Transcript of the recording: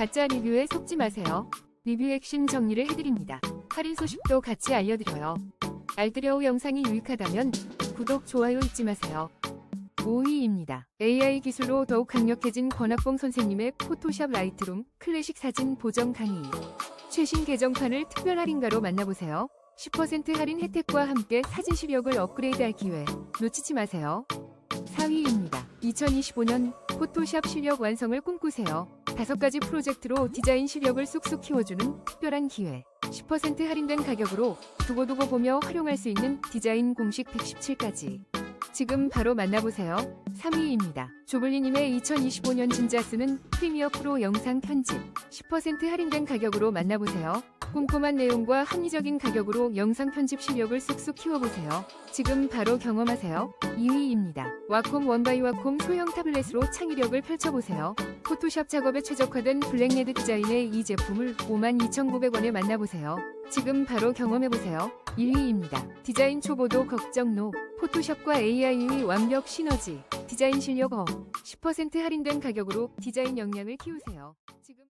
가짜 리뷰에 속지 마세요. 리뷰 핵심 정리를 해드립니다. 할인 소식도 같이 알려드려요. 알뜰여우 영상이 유익하다면 구독, 좋아요 잊지 마세요. 5위입니다. AI 기술로 더욱 강력해진 권학봉 선생님의 포토샵 라이트룸 클래식 사진 보정 강의. 최신 개정판을 특별 할인가로 만나보세요. 10% 할인 혜택과 함께 사진 실력을 업그레이드할 기회. 놓치지 마세요. 4위입니다. 2025년 포토샵 실력 완성을 꿈꾸세요. 다섯 가지 프로젝트로 디자인 실력을 쑥쑥 키워주는 특별한 기회. 10% 할인된 가격으로 두고두고 보며 활용할 수 있는 디자인 공식 117까지. 지금 바로 만나보세요. 3위입니다. 조블리님의 2025년 진짜 쓰는 프리미어 프로 영상 편집. 10% 할인된 가격으로 만나보세요. 꼼꼼한 내용과 합리적인 가격으로 영상 편집 실력을 쑥쑥 키워보세요. 지금 바로 경험하세요. 2위입니다. 와콤 원바이 와콤 소형 타블렛으로 창의력을 펼쳐보세요. 포토샵 작업에 최적화된 블랙레드 디자인의 이 제품을 52,900원에 만나보세요. 지금 바로 경험해보세요. 1위입니다. 디자인 초보도 걱정 노. 포토샵과 AI의 완벽 시너지. 디자인 실력 업. 10% 할인된 가격으로 디자인 역량을 키우세요. 지금